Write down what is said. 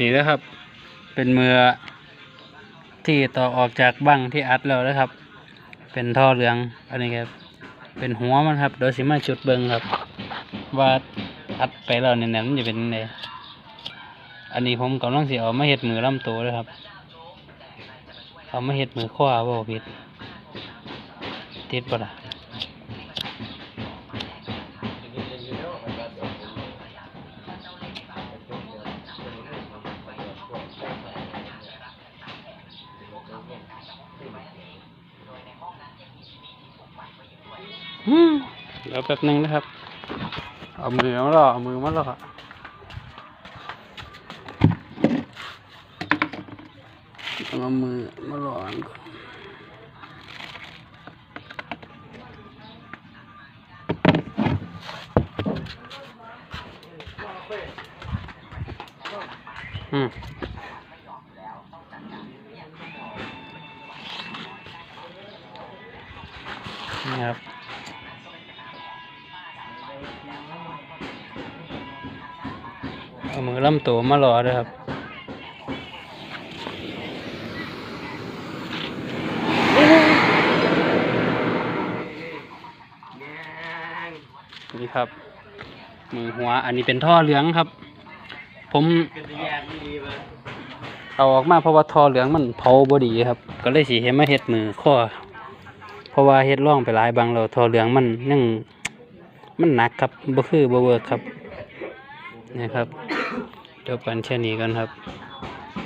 นี่นะครับ เป็นมือที่ต่อออกจากบั้งที่อัดแล้วนะครับ เป็นท่อเหลืองอันนี้ครับเป็นหัวมันครับ โดยสิมาจุดเบิงครับ ว่าอัดไปแล้วเนี่ยมันจะเป็นยังไงอันนี้ผมกำลังเสิเอามาเห็ดมือลำตัวเลยครับ เอามาเห็ดมือข้อบ่ผิดติดปะล่ะ อืมเดี๋ยวแป๊บหนึงนะครับ เอามือมาล่อเอามือมาล่อต้องเอามือมาล่ออันก่อนอืมนี่ครับ เอามือล่ำตัวมารอด้วยครับนี่ครับ มือหัว อันนี้เป็นท่อเหลืองครับ ผมเอาออกมาเพราะว่าท่อเหลืองมันเผาบดีครับ ก็เลยสีเห็นมาเฮ็ดมือข้อเพราะว่าเฮ็ดร่องไปหลายบางเราท่อเหลืองมันยัง มันหนักครับบ่คือบ่เวิร์กครับนะครับจบกันแค่นี้กันครับ